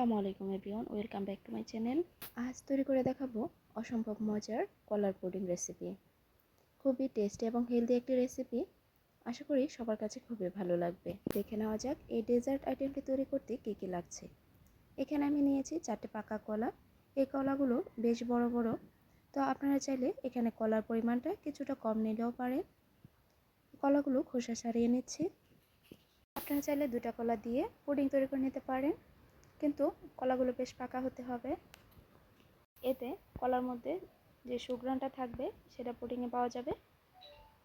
আসসালামু আলাইকুম everyone, welcome back to my channel. আজ তৈরি করে দেখাবো অসম্ভব মজার কলার পুডিং রেসিপি। খুবই টেস্টি এবং হেলদি একটি রেসিপি। আশা করি সবার কাছে খুবই ভালো লাগবে। দেখে নেওয়া যাক এই ডেজার্ট আইটেমটি তৈরি করতে কী কী লাগছে। এখানে আমি নিয়েছি চারটে পাকা কলা। এই কলাগুলো বেশ বড় বড়। তো আপনারা চাইলে এখানে কলার পরিমাণটা কিছুটা কম নিলেও পারেন কলাগুলো খোসা সারিয়ে নিচ্ছি। আপনারা চাইলে দুটা কলা দিয়ে পুডিং তৈরি করে নিতে পারেন। কিন্তু কলাগুলো বেশ পাকা হতে হবে। এতে কলার মধ্যে যে সুগ্রানটা থাকবে, সেটা পুডিংয়ে পাওয়া যাবে।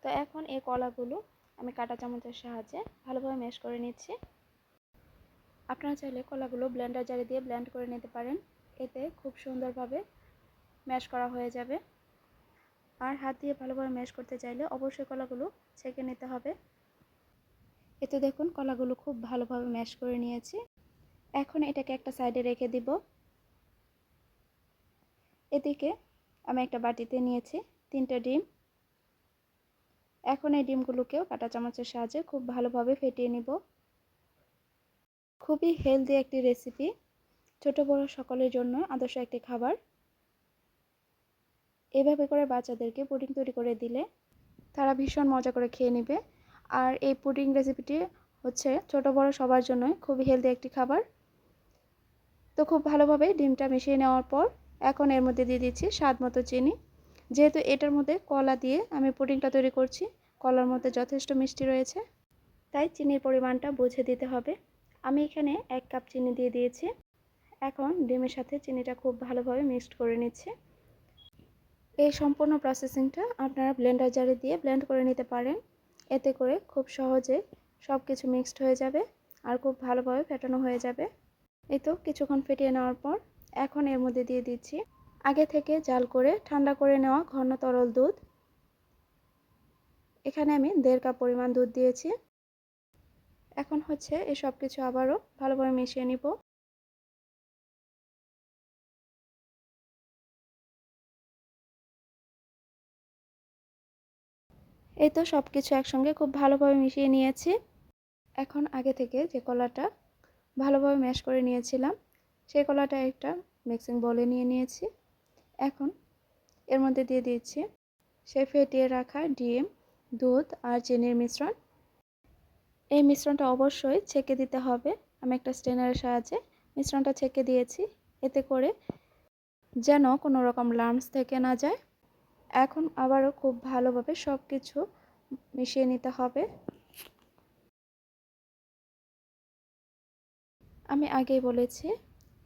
তো এখন এই কলাগুলো আমি কাটা চামচের সাহায্যে ভালোভাবে ম্যাশ করে নিচ্ছি। আপনারা চাইলে কলাগুলো ব্লেন্ডার জারি দিয়ে ব্লেন্ড করে নিতে পারেন। এতে খুব সুন্দরভাবে ম্যাশ করা হয়ে যাবে। আর হাত দিয়ে ভালোভাবে ম্যাশ করতে চাইলে অবশ্যই কলাগুলো ছেঁকে নিতে হবে। এতে দেখুন কলাগুলো খুব ভালোভাবে ম্যাশ করে নিয়েছি। এখন এটাকে একটা সাইডে রেখে দিব। এদিকে আমি একটা বাটিতে নিয়েছি তিনটা ডিম। এখন এই ডিমগুলোকেও কাটা চামচের সাহায্যে খুব ভালোভাবে ফেটিয়ে নিব। খুবই হেলদি একটি রেসিপি ছোট বড় সকলের জন্য আদর্শ একটি খাবার। এভাবে করে বাচ্চাদেরকে পুডিং তৈরি করে দিলে তারা ভীষণ মজা করে খেয়ে নেবে। আর এই পুডিং রেসিপিটি হচ্ছে ছোট বড় সবার জন্যই খুবই হেলদি একটি খাবার। তো খুব ভালোভাবে ডিমটা মিশিয়ে নেওয়ার পর এখন এর মধ্যে দিয়ে দিচ্ছি স্বাদ মতো চিনি। যেহেতু এটার মধ্যে কলা দিয়ে আমি পুডিংটা তৈরি করছি, কলার মধ্যে যথেষ্ট মিষ্টি রয়েছে, তাই চিনির পরিমাণটা বুঝে দিতে হবে। আমি এখানে এক কাপ চিনি দিয়ে দিয়েছি। এখন ডিমের সাথে চিনিটা খুব ভালোভাবে মিক্সড করে নিচ্ছে। এই সম্পূর্ণ প্রসেসিংটা আপনারা ব্লেন্ডার জারে দিয়ে ব্লেন্ড করে নিতে পারেন। এতে করে খুব সহজে সব কিছু মিক্সড হয়ে যাবে আর খুব ভালোভাবে ফেটানো হয়ে যাবে। এই তো কিছুক্ষণ ফেটিয়ে নেওয়ার পর এখন এর মধ্যে দিয়ে দিচ্ছি আগে থেকে জাল করে ঠান্ডা করে নেওয়া ঘন তরল দুধ। এখানে আমি দেড় কাপ পরিমাণ দুধ দিয়েছি। এখন হচ্ছে এই সব কিছু আবারও ভালোভাবে মিশিয়ে নিব। এই তো সব কিছু একসঙ্গে খুব ভালোভাবে মিশিয়ে নিয়েছি। এখন আগে থেকে যে কলাটা ভালোভাবে ম্যাশ করে নিয়েছিলাম। সেই কলাটা একটা মিক্সিং বলে নিয়ে নিয়েছি। এখন এর মধ্যে দিয়ে দিচ্ছি। সে ফেটিয়ে রাখা ডিম, দুধ আর চিনির মিশ্রণ। এই মিশ্রণটা অবশ্যই ছেঁকে দিতে হবে। আমি একটা স্টেনারের সাহায্যে মিশ্রণটা ছেঁকে দিয়েছি। এতে করে যেন কোনো রকম লাম্পস থেকে না যায়। এখন আবারও খুব ভালোভাবে সব কিছু মিশিয়ে নিতে হবে। আমি আগেই বলেছি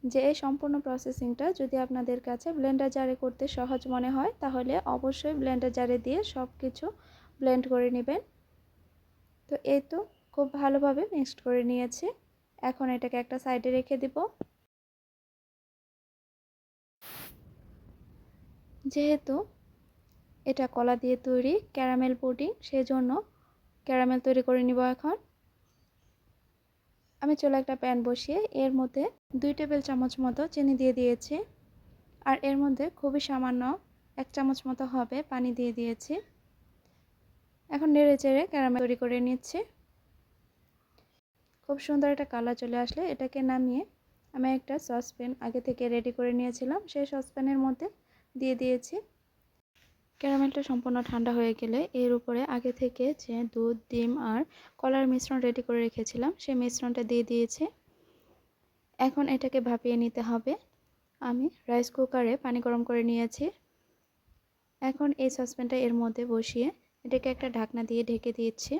যে এই সম্পূর্ণ প্রসেসিংটা যদি আপনাদের কাছে ব্লেন্ডার জারে করতে সহজ মনে হয়, তাহলে অবশ্যই ব্লেন্ডার জারে দিয়ে সব কিছু ব্লেন্ড করে নেবেন। তো এই তো খুব ভালোভাবে মিক্সড করে নিয়েছি। এখন এটাকে একটা সাইডে রেখে দিব। যেহেতু এটা কলা দিয়ে তৈরি ক্যারামেল পুডিং সেজন্য ক্যারামেল তৈরি করে নিব এখন। আমি চলে একটা প্যান বসিয়ে এর মধ্যে দুই টেবিল চামচ মতো চিনি দিয়ে দিয়েছি। আর এর মধ্যে খুবই সামান্য এক চামচ মতো হবে পানি দিয়ে দিয়েছি। এখন নেড়ে চেড়ে ক্যারামেল তৈরি করে নিচ্ছি। খুব সুন্দর একটা কালার চলে আসলে এটাকে নামিয়ে আমি একটা সসপ্যান আগে থেকে রেডি করে নিয়েছিলাম। সেই সসপ্যানের মধ্যে দিয়ে দিয়েছি। ক্যারামেলটা সম্পূর্ণ ঠান্ডা হয়ে গেলে এর উপরে আগে থেকে যে দুধ, ডিম আর কলার মিশ্রণ রেডি করে রেখেছিলাম, সেই মিশ্রণটা দিয়ে দিয়েছে। এখন এটাকে ভাপিয়ে নিতে হবে। আমি রাইস কুকারে পানি গরম করে নিয়েছি। এখন এই সসপ্যানটা এর মধ্যে বসিয়ে এটাকে একটা ঢাকনা দিয়ে ঢেকে দিয়েছি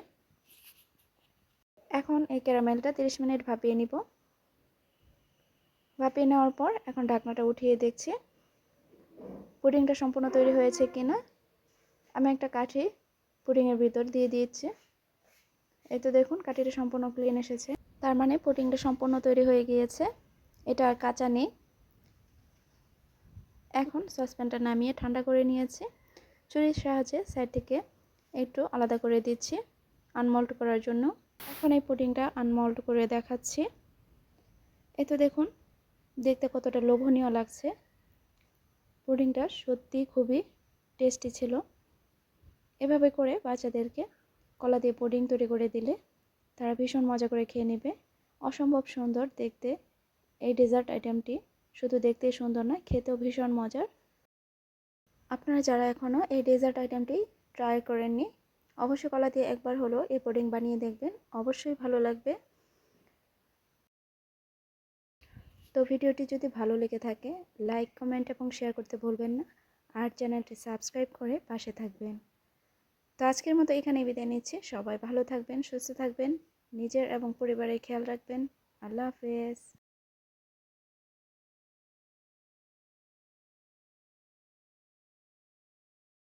এখন এই ক্যারামেলটা 30 মিনিট ভাপিয়ে নিব। ভাপিয়ে নেওয়ার পর এখন ঢাকনাটা উঠিয়ে দেখছি। পুডিংটা সম্পূর্ণ তৈরি হয়েছে কিনা। আমি একটা কাঠি পুডিংয়ের ভিতর দিয়ে দিয়েছি। এই তো দেখুন, কাঠিটা সম্পূর্ণ ক্লিন এসেছে। তার মানে পুডিংটা সম্পূর্ণ তৈরি হয়ে গিয়েছে। এটা আর কাঁচা নেই। এখন সসপ্যানটা নামিয়ে ঠান্ডা করে নিয়েছি। চুরির সাহায্যে সাইড থেকে একটু আলাদা করে দিচ্ছি আনমল্ট করার জন্য। এখন এই পুডিংটা আনমল্ট করে দেখাচ্ছি। এই তো দেখুন, দেখতে কতটা লোভনীয় লাগছে। পুডিংটা সত্যি খুবই টেস্টি ছিল। এভাবে করে বাচ্চাদেরকে কলা দিয়ে পুডিং তৈরি করে দিলে তারা ভীষণ মজা করে খেয়ে নেবে। অসম্ভব সুন্দর দেখতে এই ডেজার্ট আইটেমটি শুধু দেখতেই সুন্দর নয়, খেতেও ভীষণ মজার। আপনারা যারা এখনও এই ডেজার্ট আইটেমটি ট্রাই করেননি, অবশ্যই কলা দিয়ে একবার হলো এই পুডিং বানিয়ে দেখবেন। অবশ্যই ভালো লাগবে। তো ভিডিওটি যদি ভালো লেগে থাকে লাইক কমেন্ট এবং শেয়ার করতে ভুলবেন না। আর চ্যানেলটি সাবস্ক্রাইব করে পাশে থাকবেন। তো আজকের মতো এখানেই বিদায় নিচ্ছি। সবাই ভালো থাকবেন, সুস্থ থাকবেন, নিজের এবং পরিবারের খেয়াল রাখবেন। আল্লাহ হাফেজ।